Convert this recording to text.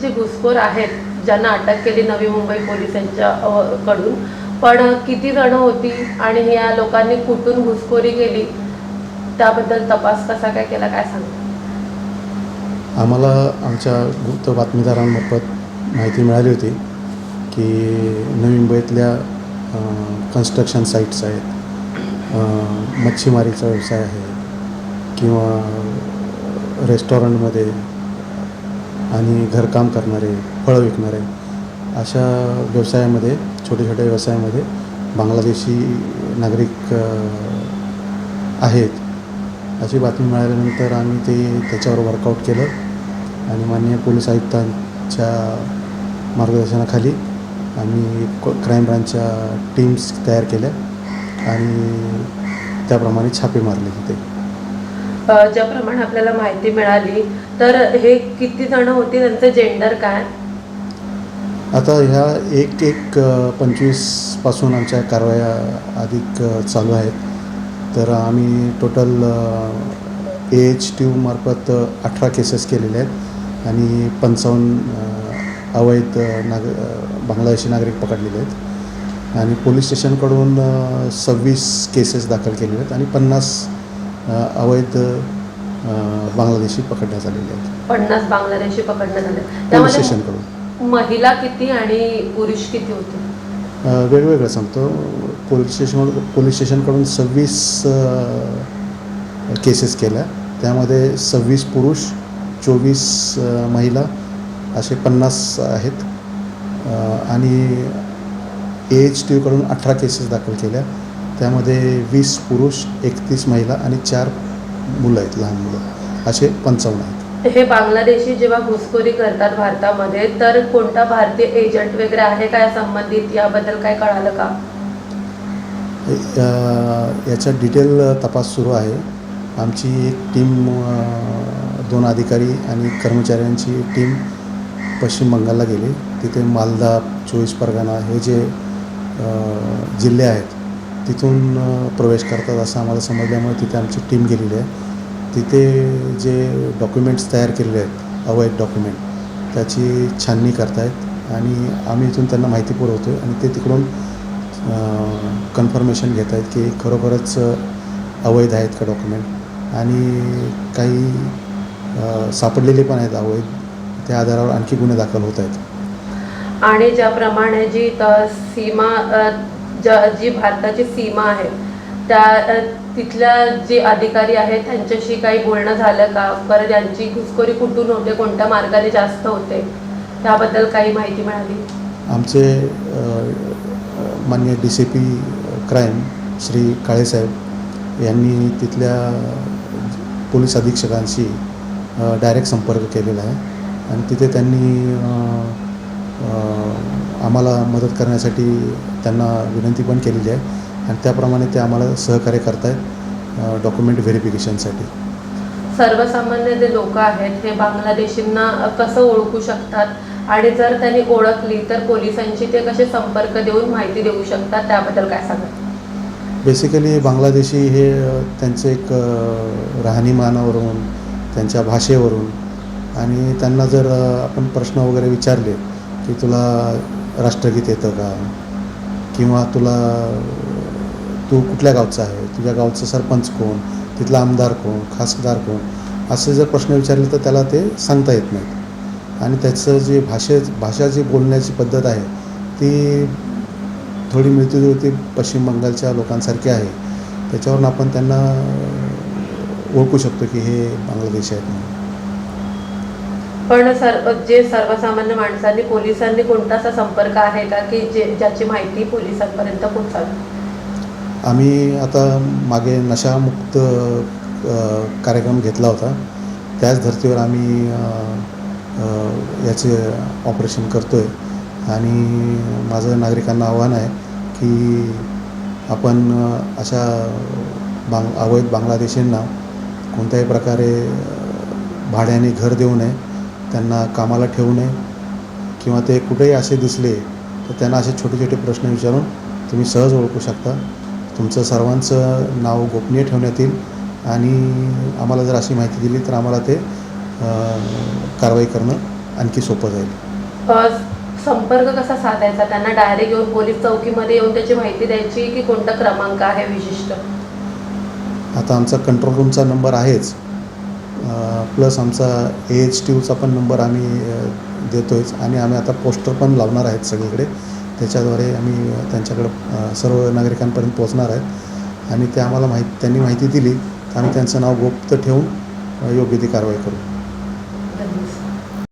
जे घुसखोर आहेत ज्यांना अटक केली नवी मुंबई पोलिसांच्या कडून पण किती जण होती आणि या लोकांनी कुठून घुसखोरी केली त्याबद्दल तपास कसा काय केला काय सांग आम्हाला आमच्या गुप्त बातमीदारांमार्फत माहिती मिळाली होती की नवी मुंबईतल्या कन्स्ट्रक्शन साईट्स आहेत. मच्छीमारीचा व्यवसाय आहे किंवा रेस्टॉरंटमध्ये आणि घरकाम करणारे फळं विकणारे अशा व्यवसायामध्ये छोट्या छोट्या व्यवसायामध्ये बांगलादेशी नागरिक आहेत. अशी बातमी मिळाल्यानंतर आम्ही ते त्याच्यावर वर्कआउट केलं आणि माननीय पोलीस आयुक्तांच्या मार्गदर्शनाखाली आम्ही क- क्राईम ब्रांचच्या टीम्स तयार केल्या आणि त्याप्रमाणे छापे मारले तिथे. ज्याप्रमाणे आपल्याला माहिती मिळाली तर हे किती जण होती त्यांचं जेंडर काय? आता ह्या एक एक पंचवीसपासून आमच्या कारवाया अधिक चालू आहेत. तर आम्ही टोटल ए एच टी मार्फत अठरा केसेस केलेल्या आहेत आणि पंचावन्न अवैध नाग बांगलादेशी नागरिक पकडलेले आहेत. आणि पोलीस स्टेशनकडून सव्वीस केसेस दाखल केलेले आहेत आणि पन्नास अवैध बांगलादेशी पकडण्यात आलेले आहेत. पन्नास बांगलादेशी पकडण्यात आले पोलीस त्यामध्ये स्टेशनकडून. महिला किती आणि पुरुष किती होते? अ, वेगवेगळं सांगतो. पोलीस स्टेशन पोलीस स्टेशनकडून सव्वीस केसेस केल्या. त्यामध्ये सव्वीस पुरुष चोवीस अ, महिला असे पन्नास आहेत. अ, आणि ए एच टी यूकडून अठरा केसेस दाखल केल्या. त्यामध्ये वीस पुरुष एकतीस महिला आणि चार मुलं आहेत लहान मुलं. असे पंचावन्न आहेत. हे बांगलादेशी जेव्हा घुसखोरी करतात भारतामध्ये तर कोणता भारतीय एजंट वगैरे आहे का या संबंधित? याबद्दल काय कळालं का? अ, याचा डिटेल तपास सुरू आहे. आमची एक टीम अ, दोन अधिकारी आणि कर्मचाऱ्यांची टीम पश्चिम बंगालला गेली. तिथे मालदा चोवीस परगणा हे जे अ, जिल्हे आहेत तिथून प्रवेश करतात असं आम्हाला समजल्यामुळे तिथे आमची टीम गेलेली आहे. तिथे जे डॉक्युमेंट्स तयार केलेले आहेत अवैध डॉक्युमेंट त्याची छाननी करतायत आणि आम्ही इथून त्यांना माहिती पुरवतो आहे आणि ते तिकडून कन्फर्मेशन घेत आहेत की खरोखरच अवैध आहेत का डॉक्युमेंट? आणि काही सापडलेले पण आहेत अवैध त्या आधारावर आणखी गुन्हे दाखल होत आहेत आणि ज्याप्रमाणे जी सीमा ज्या जी भारताची सीमा आहे त्या तिथल्या जे अधिकारी आहेत त्यांच्याशी काही बोलणं झालं का? परत यांची घुसखोरी कुठून होते? कोणत्या मार्गाने जास्त होते? त्याबद्दल काही माहिती मिळाली? आमचे मान्य माननीय D C P crime Shri काळेसाहेब यांनी तिथल्या पोलीस अधीक्षकांशी डायरेक्ट संपर्क केलेला आहे. आणि तिथे त्यांनी आम्हाला मदत करण्यासाठी त्यांना विनंती पण केलेली आहे. आणि त्याप्रमाणे ते आम्हाला सहकार्य करतायत डॉक्युमेंट व्हेरिफिकेशनसाठी सर्वसामान्य जे लोक आहेत हे बांगलादेशींना कसं ओळखू शकतात? आणि जर त्यांनी ओळखली तर पोलिसांशी ते कसे संपर्क देऊन माहिती देऊ शकतात? त्याबद्दल काय सांगा बेसिकली बांगलादेशी हे त्यांचं एक राहणीमानावरून त्यांच्या भाषेवरून आणि त्यांना जर आपण प्रश्न वगैरे विचारले की तुला राष्ट्रगीत येतं का? किंवा तुला तू कुठल्या गावचा आहे? तुझ्या गावचं सरपंच कोण? तिथला आमदार कोण? खासदार कोण? असे जर प्रश्न विचारले तर त्याला ते सांगता येत नाहीत. आणि त्याचं जे भाषे भाषा जी बोलण्याची पद्धत आहे ती थोडी मिळतीजुळती पश्चिम बंगालच्या लोकांसारखी आहे. त्याच्यावरून आपण त्यांना ओळखू शकतो की हे बांगलादेशी आहेत म्हणून. पण सर जे सर्वसामान्य माणसांनी पोलिसांनी कोणता असा संपर्क आहे का की जे ज्याची माहिती पोलिसांपर्यंत पोहोचावी? आम्ही आता मागे नशामुक्त कार्यक्रम घेतला होता. त्याच धर्तीवर आम्ही याचे ऑपरेशन करतो आहे आणि माझं नागरिकांना आव्हान आहे की आपण अशा बांग अवैध बांगलादेशींना कोणत्याही प्रकारे भाड्याने घर देऊ नये. त्यांना कामाला ठेवू नये किंवा ते कुठेही असे दिसले तर त्यांना असे छोटे छोटे प्रश्न विचारून तुम्ही सहज ओळखू शकता. तुमचं सर्वांचं नाव गोपनीय ठेवण्यात येईल आणि आम्हाला जर अशी माहिती दिली तर आम्हाला ते कारवाई करणं आणखी सोपं जाईल. संपर्क कसा साधायचा? त्यांना डायरेक्ट येऊन पोलीस चौकीमध्ये येऊन त्याची माहिती द्यायची की कोणता क्रमांक आहे विशिष्ट? आता आमचा कंट्रोल रूमचा नंबर आहेच. प्लस आमचा ए एच टी यूचा पण नंबर आम्ही देतो आहेच आणि आम्ही आता पोस्टर पण लावणार आहेत सगळीकडे. त्याच्याद्वारे आम्ही त्यांच्याकडं सर्व नागरिकांपर्यंत पोहोचणार आहेत. आणि ते आम्हाला माहिती त्यांनी माहिती दिली. तर आम्ही त्यांचं नाव गुप्त ठेवून योग्य ती कारवाई करू.